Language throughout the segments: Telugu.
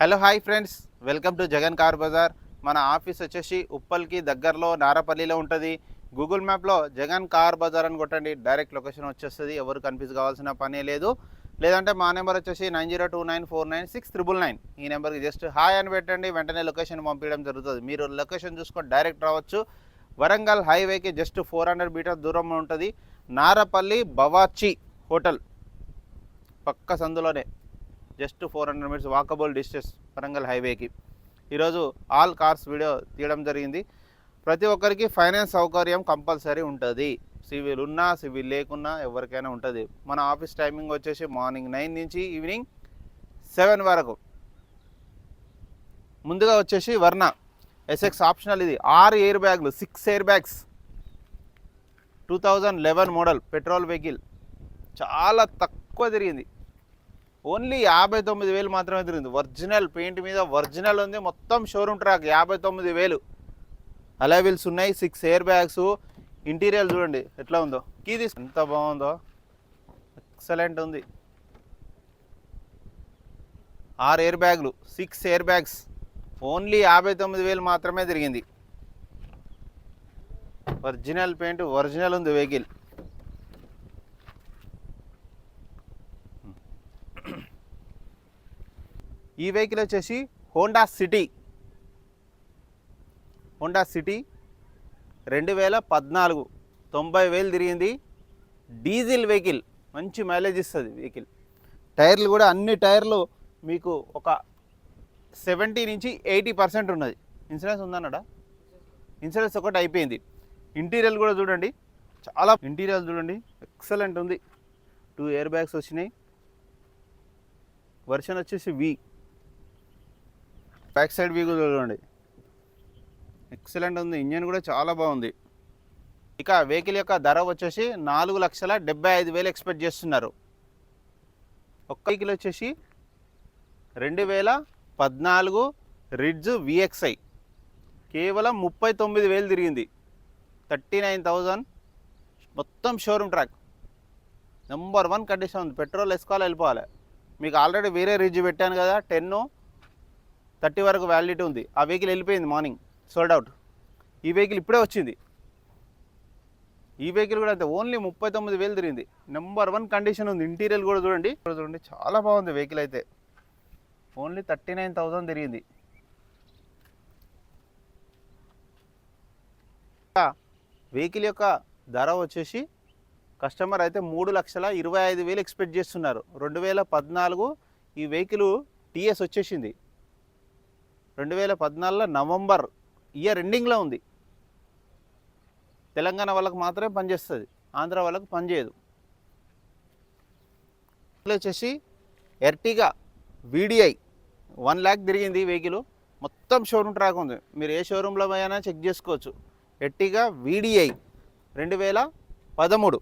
Hello hi friends welcome to Jagan car Bazar మన ఆఫీస్ వచ్చేసి ఉప్పల్కి దగ్గరలో నారపల్లిలో ఉంటుంది. గూగుల్ మ్యాప్లో జగన్ కార్ బజార్ అని కొట్టండి. డైరెక్ట్ లొకేషన్ వచ్చేస్తుంది. ఎవరు కన్ఫ్యూజ్ కావాల్సిన పనే లేదు. లేదంటే మా నెంబర్ వచ్చేసి nine zero two nine four nine six triple nine ఈ నెంబర్కి జస్ట్ హాయ్ అని పెట్టండి. వెంటనే లొకేషన్ పంపించడం జరుగుతుంది. మీరు లొకేషన్ చూసుకొని డైరెక్ట్ రావచ్చు. వరంగల్ హైవేకి జస్ట్ ఫోర్ హండ్రెడ్ మీటర్ దూరంలో ఉంటుంది. నారపల్లి బవాచి హోటల్. పక్క సందులోనే. Just four hundred meters walkable distance Warangal హైవేకి. ఈరోజు ఆల్ కార్స్ వీడియో తీయడం జరిగింది. ప్రతి ఒక్కరికి ఫైనాన్స్ సౌకర్యం కంపల్సరీ ఉంటుంది. సివిల్ ఉన్నా సివిల్ లేకున్నా ఎవరికైనా ఉంటుంది. మన ఆఫీస్ టైమింగ్ వచ్చేసి మార్నింగ్ నైన్ నుంచి ఈవినింగ్ సెవెన్ వరకు. ముందుగా వచ్చేసి వర్ణ. ఎస్ఎక్స్ ఆప్షనల్ ఇది. ఆరు ఎయిర్ బ్యాగ్లు six air bags. Two thousand eleven model petrol vehicle. చాలా తక్కువ తిరిగింది. ఓన్లీ యాభై తొమ్మిది వేలు మాత్రమే తిరిగింది. ఒరిజినల్ పెయింట్ మీద ఒరిజినల్ ఉంది. మొత్తం షోరూమ్ ట్రాక్ యాభై తొమ్మిది వేలు. అలైవిల్స్ ఉన్నాయి. Six air bags. ఇంటీరియర్ చూడండి ఎట్లా ఉందో. కీ తీసు ఎంత బాగుందో. ఎక్సలెంట్ ఉంది. ఆరు ఎయిర్ బ్యాగ్లు సిక్స్ ఎయిర్ బ్యాగ్స్. ఓన్లీ యాభై తొమ్మిది వేలు మాత్రమే తిరిగింది. ఒరిజినల్ పెయింట్ ఒరిజినల్ ఉంది వెహికల్. ఈ వెహికల్ వచ్చేసి హోండా సిటీ. హోండా సిటీ రెండు వేల పద్నాలుగు తొంభై వేలు తిరిగింది. డీజిల్ వెహికల్ మంచి మైలేజ్ ఇస్తుంది వెహికల్. టైర్లు కూడా అన్ని టైర్లు మీకు ఒక సెవెంటీ నుంచి ఎయిటీ పర్సెంట్ ఉన్నది. ఇన్సూరెన్స్ ఉందన్నాడా? ఇన్సూరెన్స్ ఒకటి అయిపోయింది. ఇంటీరియర్ కూడా చూడండి. చాలా ఇంటీరియర్ చూడండి. ఎక్సలెంట్ ఉంది. టూ ఇయర్ బ్యాగ్స్ వచ్చినాయి. వర్షన్ వచ్చేసి వి. బ్యాక్ సైడ్ వ్యూ చూడండి. ఎక్సలెంట్ ఉంది. ఇంజన్ కూడా చాలా బాగుంది. ఇక వెహికల్ యొక్క ధర వచ్చేసి నాలుగు లక్షల డెబ్బై ఐదు వేలు ఎక్స్పెక్ట్ చేస్తున్నారు. ఒక్క వెహికల్ వచ్చేసి రెండు వేల పద్నాలుగు రిడ్జ్ విఎక్స్ఐ. కేవలం ముప్పై తొమ్మిది వేలు తిరిగింది. Thirty nine thousand. మొత్తం showroom track. Number one condition ఉంది. పెట్రోల్ వేసుకోవాలి వెళ్ళిపోవాలి. మీకు ఆల్రెడీ వేరే రిడ్జ్ పెట్టాను కదా టెన్ థర్టీ వరకు వ్యాలిడిటీ ఉంది. ఆ వెహికల్ వెళ్ళిపోయింది మార్నింగ్. సోల్డ్ అవుట్ ఈ వెహికల్ ఇప్పుడే వచ్చింది. ఈ వెహికల్ కూడా అంతే. ఓన్లీ ముప్పై తొమ్మిది వేలు తిరిగింది. నెంబర్ వన్ కండిషన్ ఉంది. ఇంటీరియర్ కూడా చూడండి. ఇక్కడ చూడండి. చాలా బాగుంది వెహికల్ అయితే. ఓన్లీ థర్టీ నైన్ థౌజండ్ తిరిగింది. వెహికల్ యొక్క ధర వచ్చేసి కస్టమర్ అయితే మూడు లక్షల ఇరవై ఐదు వేలు ఎక్స్పెక్ట్ చేస్తున్నారు. రెండు వేల పద్నాలుగు ఈ వెహికల్ టీఎస్ వచ్చేసింది. రెండు వేల పద్నాలుగులో నవంబర్ ఇయర్ ఎండింగ్లో ఉంది. తెలంగాణ వాళ్ళకి మాత్రమే పనిచేస్తుంది ఆంధ్ర వాళ్ళకి పనిచేయదు వచ్చేసి ఎర్టిగా వీడిఐ వన్ ల్యాక్ తిరిగింది వెహికల్. మొత్తం షోరూమ్ ట్రాక్ ఉంది. మీరు ఏ షోరూంలో అయినా చెక్ చేసుకోవచ్చు. ఎర్టిగా వీడిఐ రెండు వేల పదమూడు.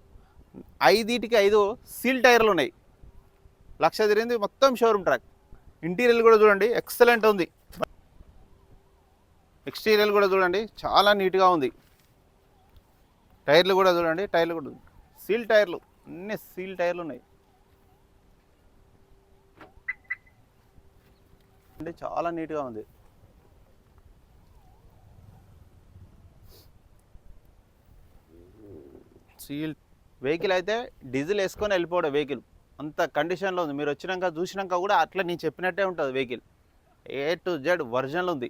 ఐదింటికి ఐదు సీల్ టైర్లు ఉన్నాయి. లక్ష తిరిగింది మొత్తం షోరూమ్ ట్రాక్. ఇంటీరియర్ కూడా చూడండి. ఎక్సలెంట్ ఉంది. ఎక్స్టీరియర్ కూడా చూడండి చాలా నీట్గా ఉంది. టైర్లు కూడా చూడండి టైర్లు కూడా సీల్ టైర్లు అన్ని సీల్ టైర్లు ఉన్నాయి. అంటే చాలా నీట్గా ఉంది. సీల్ వెహికల్ అయితే డీజిల్ వేసుకొని వెళ్ళిపోవడం వెహికల్ అంత కండిషన్లో ఉంది. మీరు వచ్చినాక చూసినాక కూడా అట్లా నేను చెప్పినట్టే ఉంటుంది వెహికల్ ఏ టు జెడ్ వర్జన్లు ఉంది.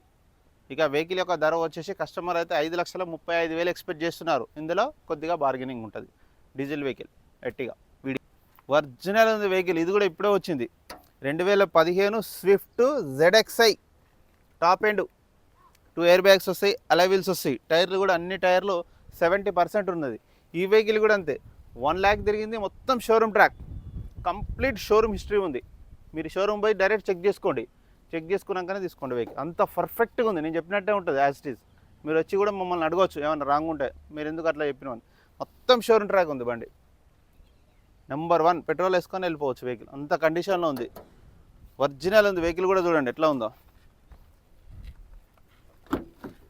ఇక వెహికల్ యొక్క ధర వచ్చేసి కస్టమర్ అయితే ఐదు లక్షల ముప్పై ఐదు వేలు ఎక్స్పెక్ట్ చేస్తున్నారు. ఇందులో కొద్దిగా బార్గెనింగ్ ఉంటుంది. డీజిల్ వెహికల్ ఎట్టిగా? వీడి ఒరిజినల్ వెహికల్ ఇది కూడా ఇప్పుడే వచ్చింది. రెండు వేల పదిహేను Swift ZXI top end two air bags వస్తాయి అలవిల్స్ వస్తాయి. టైర్లు కూడా అన్ని టైర్లు సెవెంటీ పర్సెంట్ ఉన్నది. ఈ వెహికల్ కూడా అంతే. వన్ ల్యాక్ తిరిగింది మొత్తం showroom track complete showroom history ఉంది. మీరు షోరూమ్ పోయి డైరెక్ట్ చెక్ చేసుకోండి. చెక్ చేసుకున్నాకనే తీసుకోండి వెహికల్. అంత పర్ఫెక్ట్గా ఉంది. నేను చెప్పినట్టే ఉంటుంది యాజ్ ఇట్ ఈస్ మీరు వచ్చి కూడా మమ్మల్ని అడగవచ్చు ఏమన్నా రాంగ్ ఉంటే. మీరు ఎందుకు అట్లా చెప్పినామని మొత్తం షోరూమ్ ట్రాక్ ఉంది బండి. నెంబర్ వన్ పెట్రోల్ వేసుకొని వెళ్ళిపోవచ్చు వెహికల్ అంత కండిషన్లో ఉంది. ఒరిజినల్ ఉంది. వెహికల్ కూడా చూడండి ఎట్లా ఉందో.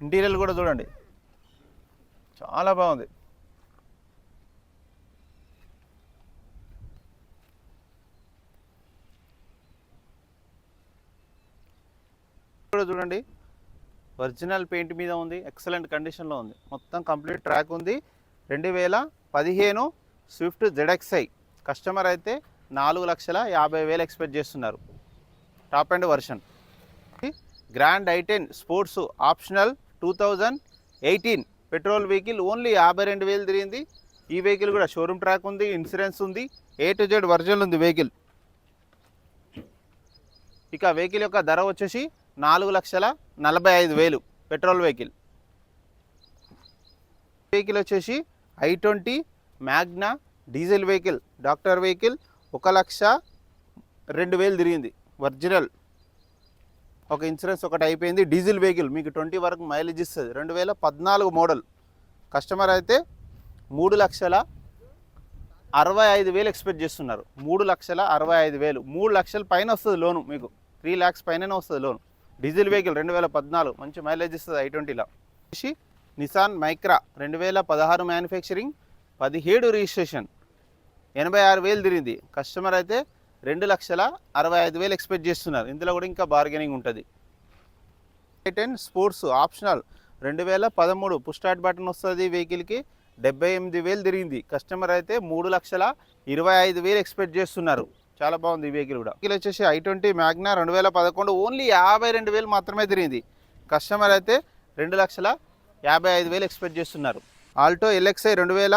ఇంటీరియర్ కూడా చూడండి. చాలా బాగుంది. కూడా చూడండి. ఒరిజినల్ పెయింట్ మీద ఉంది. ఎక్సలెంట్ కండిషన్లో ఉంది. మొత్తం కంప్లీట్ ట్రాక్ ఉంది. రెండు వేల పదిహేను స్విఫ్ట్ జెడెక్స్ఐ కస్టమర్ అయితే నాలుగు లక్షల యాభై వేలు ఎక్స్పెక్ట్ చేస్తున్నారు. Top end version. Grand i ten sports optional two thousand eighteen. Petrol vehicle only యాభై రెండు వేలు తిరిగింది. ఈ వెహికల్ కూడా షోరూమ్ ట్రాక్ ఉంది. ఇన్సూరెన్స్ ఉంది. ఏ టు జెడ్ వర్జన్ ఉంది వెహికల్. ఇక వెహికల్ యొక్క ధర వచ్చేసి నాలుగు లక్షల నలభై ఐదు వేలు పెట్రోల్ వెహికల్. వెహికల్ వచ్చేసి i twenty Magna diesel vehicle doctor vehicle ఒక లక్ష రెండు వేలు తిరిగింది. ఒరిజినల్. ఒక ఇన్సూరెన్స్ ఒకటి అయిపోయింది. డీజిల్ వెహికల్ మీకు ట్వంటీ వరకు మైలేజ్ ఇస్తుంది. రెండు వేల పద్నాలుగు మోడల్. కస్టమర్ అయితే మూడు లక్షల అరవై ఐదు వేలు ఎక్స్పెక్ట్ చేస్తున్నారు. మూడు లక్షల అరవై ఐదు వేలు. మూడు లక్షల పైన వస్తుంది లోను మీకు. త్రీ ల్యాక్స్ పైన వస్తుంది లోన్. డీజిల్ వెహికల్ రెండు వేల పద్నాలుగు మంచి మైలేజ్ ఇస్తుంది ఐ ట్వంటీలో. వచ్చి నిసాన్ మైక్రా రెండు వేల పదహారు మ్యానుఫ్యాక్చరింగ్ పదిహేడు రిజిస్ట్రేషన్ ఎనభై ఆరు వేలు తిరిగింది. కస్టమర్ అయితే రెండు లక్షల అరవై ఐదు వేలు ఎక్స్పెక్ట్ చేస్తున్నారు. ఇందులో కూడా ఇంకా బార్గెనింగ్ ఉంటుంది. టెన్ స్పోర్ట్స్ ఆప్షనల్ రెండు వేల పదమూడు పుష్ బటన్ వస్తుంది వెహికల్కి డెబ్బై ఎనిమిది వేలు తిరిగింది. కస్టమర్ అయితే మూడు లక్షల ఇరవై ఐదు వేలు ఎక్స్పెక్ట్ చేస్తున్నారు. చాలా బాగుంది ఈ వెహికల్ కూడా. వెహికల్ వచ్చేసి ఐ ట్వంటీ మ్యాగ్నా రెండు వేల పదకొండు ఓన్లీ యాభై రెండు వేలు మాత్రమే తిరిగింది. కస్టమర్ అయితే రెండు లక్షల యాభై ఐదు వేలు ఎక్స్పెక్ట్ చేస్తున్నారు. ఆల్టో ఎల్ఎక్స్ఐ రెండు వేల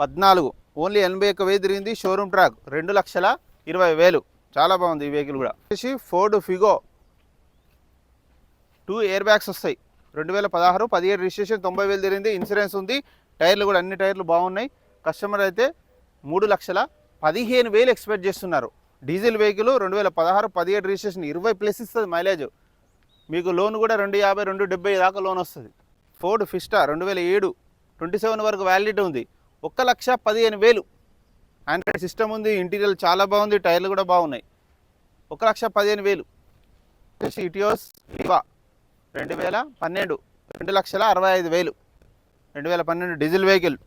పద్నాలుగు ఓన్లీ ఎనభై ఒక్క వేలు తిరిగింది. షోరూమ్ ట్రాక్ రెండు లక్షల ఇరవై వేలు. చాలా బాగుంది ఈ వెహికల్ కూడా. వచ్చేసి Ford Figo two air bags వస్తాయి. రెండు వేల పదహారు పదిహేడు రిజిస్ట్రేషన్ తొంభై వేలు తిరిగింది. ఇన్సూరెన్స్ ఉంది. టైర్లు కూడా అన్ని టైర్లు బాగున్నాయి. కస్టమర్ అయితే మూడు లక్షల పదిహేను వేలు ఎక్స్పెక్ట్ చేస్తున్నారు. డీజిల్ వెహికల్ రెండు వేల పదహారు పదిహేడు రిజిస్ట్రేషన్ ఇరవై ప్లస్ ఇస్తుంది మైలేజ్. మీకు లోన్ కూడా రెండు యాభై రెండు డెబ్బై దాకా లోన్ వస్తుంది. ఫోర్డ్ ఫిస్టా రెండు వేల ఏడు ట్వంటీ సెవెన్ వరకు వ్యాలిడిటీ ఉంది. ఒక్క లక్ష పదిహేను వేలు. ఆండ్రాయిడ్ సిస్టమ్ ఉంది ఇంటీరియర్ చాలా బాగుంది టైర్లు కూడా బాగున్నాయి. ఒక లక్ష పదిహేను వేలు. ఇటియోస్ లివా రెండు వేల పన్నెండు రెండు లక్షల అరవై ఐదు వేలు. రెండు వేల పన్నెండు డీజిల్ వెహికల్.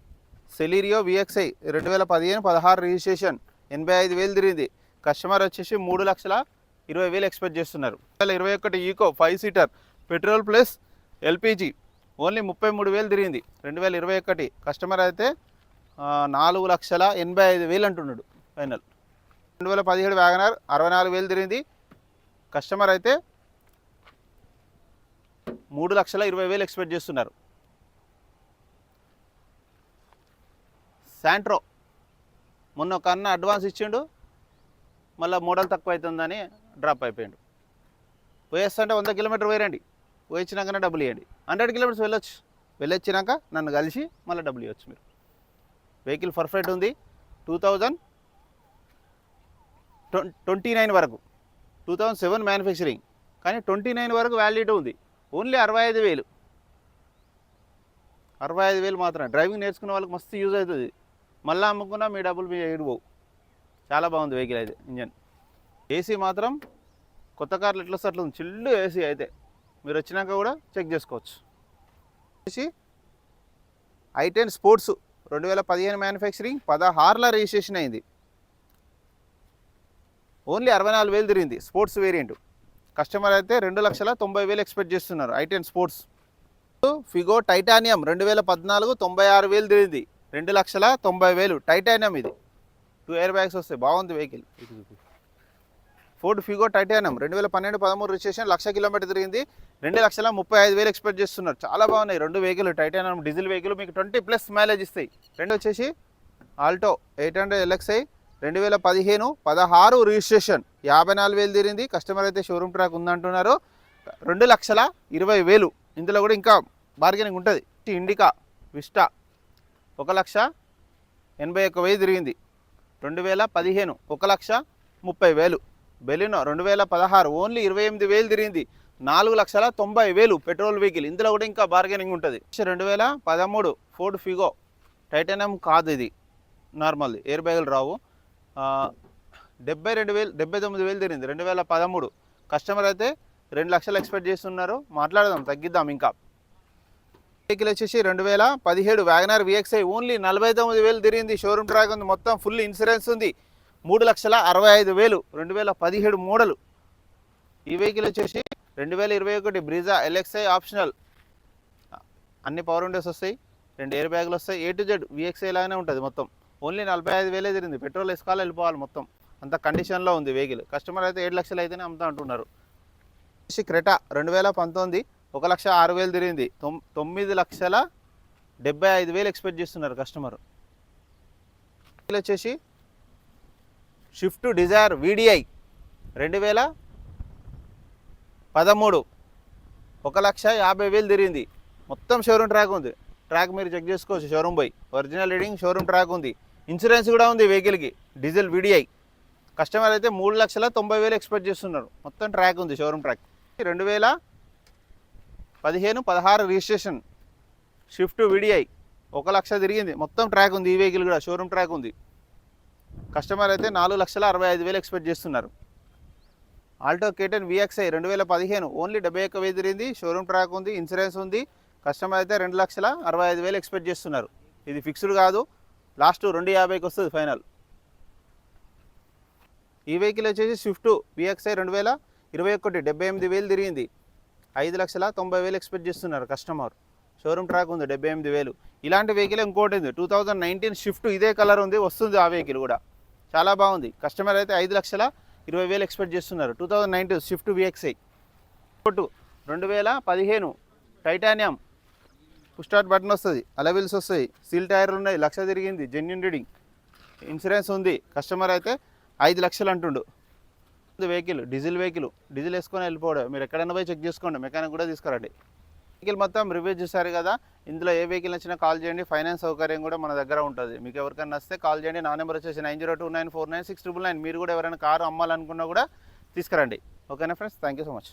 సెలీరియో విఎక్స్ఐ రెండు వేల పదిహేను పదహారు రిజిస్ట్రేషన్ ఎనభై ఐదు వేలు తిరిగింది. కస్టమర్ వచ్చేసి మూడు లక్షల ఇరవై వేలు ఎక్స్పెక్ట్ చేస్తున్నారు. రెండు వేల ఇరవై ఒకటి Eeco five seater petrol plus LPG only ముప్పై మూడు వేలు తిరిగింది. రెండు వేల ఇరవై ఒకటి కస్టమర్ అయితే నాలుగు లక్షల ఎనభై ఐదు వేలు అంటున్నాడు ఫైనల్. రెండు వేల పదిహేడు వ్యాగనార్ అరవై నాలుగు వేలు తిరిగింది. కస్టమర్ అయితే మూడు లక్షల ఇరవై వేలు ఎక్స్పెక్ట్ చేస్తున్నారు. శాంట్రో. మొన్న ఒక అన్న అడ్వాన్స్ ఇచ్చిండు. మళ్ళీ మోడల్ తక్కువ అవుతుందని డ్రాప్ అయిపోయాడు. పోయేస్తుంటే వంద కిలోమీటర్ పోయిరండి. పోయించినాకనే డబ్బులు ఇవ్వండి హండ్రెడ్ కిలోమీటర్స్ వెళ్ళొచ్చు. వెళ్ళొచ్చినాక నన్ను కలిసి మళ్ళీ డబ్బులు ఇవ్వచ్చు మీరు. వెహికల్ పర్ఫెక్ట్ ఉంది. టూ థౌజండ్ ట్వంటీ నైన్ వరకు. Two thousand seven manufacturing. కానీ ట్వంటీ నైన్ వరకు వ్యాలిడిటీ ఉంది. ఓన్లీ అరవై ఐదు వేలు. అరవై ఐదు వేలు మాత్రమే. డ్రైవింగ్ నేర్చుకునే వాళ్ళకి మస్తు యూజ్ అవుతుంది. మళ్ళీ అమ్ముకున్నా మీ డబ్బులు మీ ఏడుపోవు చాలా బాగుంది వెహికల్ అయితే ఇంజన్. ఏసీ మాత్రం కొత్త కార్లు ఎట్లా వస్తే అట్లా ఉంది. చిల్లు ఏసీ అయితే. మీరు వచ్చినాక కూడా చెక్ చేసుకోవచ్చు. వచ్చేసి ఐ టెన్ స్పోర్ట్స్ రెండు వేల పదిహేను మ్యానుఫ్యాక్చరింగ్ పదహారుల రిజిస్ట్రేషన్ అయింది. ఓన్లీ అరవై నాలుగు వేలు తిరిగింది స్పోర్ట్స్ వేరియంట్. కస్టమర్ అయితే రెండు లక్షల తొంభై వేలు ఎక్స్పెక్ట్ చేస్తున్నారు i ten sports. Figo titanium రెండు వేల పద్నాలుగు తొంభై ఆరు వేలు తిరిగింది. రెండు లక్షల తొంభై వేలు. టైటానియం ఇది. టూ ఎయిర్ బ్యాగ్స్ వస్తాయి. బాగుంది వెహికల్ ఫోర్డ్ ఫిగో టైటానియం రెండు వేల పన్నెండు పదమూడు రిజిస్ట్రేషన్ లక్ష కిలోమీటర్ తిరిగింది. రెండు లక్షల ముప్పై ఐదు వేలు ఎక్స్పెక్ట్ చేస్తున్నారు. చాలా బాగున్నాయి. రెండు వెహికల్ టైటానియం డీజిల్ వెహికల్ మీకు ట్వంటీ ప్లస్ మైలేజ్ ఇస్తాయి. రెండు వచ్చేసి ఆల్టో ఎయిట్ హండ్రెడ్ ఎల్ఎక్స్ఐ రెండు వేల పదిహేను పదహారు రిజిస్ట్రేషన్ యాభై నాలుగు వేలు తిరిగింది కస్టమర్ అయితే షోరూమ్ ట్రాక్ ఉందంటున్నారు. రెండు లక్షల ఇరవై వేలు. ఇందులో కూడా ఇంకా బార్గెనింగ్ ఉంటుంది. ఇండికా విస్టా ఒక లక్ష ఎనభై ఒక్క వెయ్యి తిరిగింది. రెండు వేల పదిహేను ఒక లక్ష ముప్పై వేలు. బెలినో రెండు వేల పదహారు ఓన్లీ ఇరవై ఎనిమిది వేలు తిరిగింది. నాలుగు లక్షల తొంభై వేలు పెట్రోల్ వెహికల్. ఇందులో కూడా ఇంకా బార్గెనింగ్ ఉంటుంది. రెండు వేల పదమూడు ఫోర్డ్ ఫిగో టైటానియం కాదు ఇది. నార్మల్ ఎయిర్ బ్యాగులు రావు. డెబ్బై రెండు వేలు డెబ్బై తొమ్మిది వేలు తిరిగింది. రెండు వేల పదమూడు కస్టమర్ అయితే రెండు లక్షలు ఎక్స్పెక్ట్ చేస్తున్నారు. మాట్లాడదాం తగ్గిద్దాం ఇంకా. వెహికల్ వచ్చేసి రెండు వేల పదిహేడు వ్యాగనార్ విఎక్స్ఐ ఓన్లీ నలభై తొమ్మిది వేలు తిరిగింది. షోరూమ్ ట్రాక్ ఉంది. మొత్తం ఫుల్ ఇన్సూరెన్స్ ఉంది. మూడు లక్షల అరవై ఐదు వేలు రెండు వేల పదిహేడు మోడలు. ఈ వెహికల్ వచ్చేసి రెండు వేల ఇరవై ఒకటి బ్రిజా ఎల్ఎక్స్ఐ ఆప్షనల్ అన్ని పవర్ విండోస్ వస్తాయి. రెండు ఎయిర్ బ్యాగులు వస్తాయి. ఏ టు జెడ్ విఎక్స్ఐ లాగానే ఉంటుంది మొత్తం. ఓన్లీ నలభై ఐదు వేలే తిరిగింది. పెట్రోల్ వేసుకోవాలి వెళ్ళిపోవాలి మొత్తం. అంత కండిషన్లో ఉంది వెహికల్ కస్టమర్ అయితే ఏడు లక్షలు అయితేనే అమ్ముతా అంటున్నారు. క్రెటా రెండు వేల పంతొమ్మిది ఒక లక్ష ఆరు వేలు తిరిగింది. తొమ్మిది లక్షల డెబ్బై ఐదు వేలు ఎక్స్పెక్ట్ చేస్తున్నారు కస్టమర్. వచ్చేసి షిఫ్ట్ డిజైర్ వీడిఐ రెండు వేల పదమూడు. ఒక లక్ష యాభై వేలు తిరిగింది. మొత్తం షోరూమ్ ట్రాక్ ఉంది. ట్రాక్ మీరు చెక్ చేసుకోవచ్చు షోరూమ్ పోయి. ఒరిజినల్ రీడింగ్ షోరూమ్ ట్రాక్ ఉంది. ఇన్సూరెన్స్ కూడా ఉంది వెహికల్కి. Diesel VDI. కస్టమర్ అయితే మూడు లక్షల తొంభై వేలు ఎక్స్పెక్ట్ చేస్తున్నారు. మొత్తం ట్రాక్ ఉంది షోరూమ్ ట్రాక్. రెండు వేల పదిహేను పదహారు రిజిస్ట్రేషన్ షిఫ్ట్ విడిఐ ఒక లక్ష తిరిగింది. మొత్తం ట్రాక్ ఉంది ఈ వెహికల్ కూడా షోరూమ్ ట్రాక్ ఉంది. కస్టమర్ అయితే నాలుగు లక్షల అరవై ఐదు వేలు ఎక్స్పెక్ట్ చేస్తున్నారు. ఆల్టో కేటెన్ విఎక్స్ఐ రెండు వేల పదిహేను ఓన్లీ డెబ్బై ఒక్క వేలు తిరిగింది షోరూమ్ ట్రాక్ ఉంది ఇన్సూరెన్స్ ఉంది. కస్టమర్ అయితే రెండు లక్షల అరవై ఐదు వేలు ఎక్స్పెక్ట్ చేస్తున్నారు. ఇది ఫిక్స్డ్ కాదు లాస్ట్ రెండు యాభైకి వస్తుంది ఫైనల్. ఈ వెహికల్ వచ్చేసి స్విఫ్ట్ విఎక్స్ఐ రెండు వేల ఇరవై ఒకటి డెబ్బై ఎనిమిది వేలు తిరిగింది. ఐదు లక్షల తొంభై వేలు ఎక్స్పెక్ట్ చేస్తున్నారు కస్టమర్. షోరూమ్ ట్రాక్ ఉంది డెబ్బై ఎనిమిది వేలు. ఇలాంటి వెహికల్ ఇంకోటి ఉంది టూ థౌజండ్ నైన్టీన్ షిఫ్ట్ ఇదే కలర్ ఉంది వస్తుంది ఆ వెహికల్ కూడా. చాలా బాగుంది. కస్టమర్ అయితే ఐదు లక్షల ఇరవై వేలు ఎక్స్పెక్ట్ చేస్తున్నారు two thousand nineteen Swift VXi కొట్టు రెండు వేల పదిహేను టైటానియం. పుస్టార్ట్ బటన్ వస్తుంది అలవిల్స్ వస్తాయి సీల్ టైర్లు ఉన్నాయి లక్ష తిరిగింది జెన్యున్ రీడింగ్ ఇన్సూరెన్స్ ఉంది కస్టమర్ అయితే ఐదు లక్షలు అంటుండు. వెహికల్ డీజిల్ వెహికల్ డీజిల్ వేసుకొని వెళ్ళిపోవడం. మీరు ఎక్కడైనా పోయి చెక్ చేసుకోండి మెకానిక్ కూడా తీసుకురండి. వెహికల్ మొత్తం రివ్యూ చూసారు కదా ఇందులో ఏ వెహికల్ నచ్చినా కాల్ చేయండి. ఫైనాన్స్ సౌకర్యం కూడా మన దగ్గర ఉంటుంది. మీకు ఎవరికైనా వస్తే కాల్ చేయండి. నా నెంబర్ వచ్చేసి nine zero two nine four nine six triple nine. మీరు కూడా ఎవరైనా కారు అమ్మాలనుకున్నా కూడా తీసుకురండి. ఓకేనా friends? Thank you so much.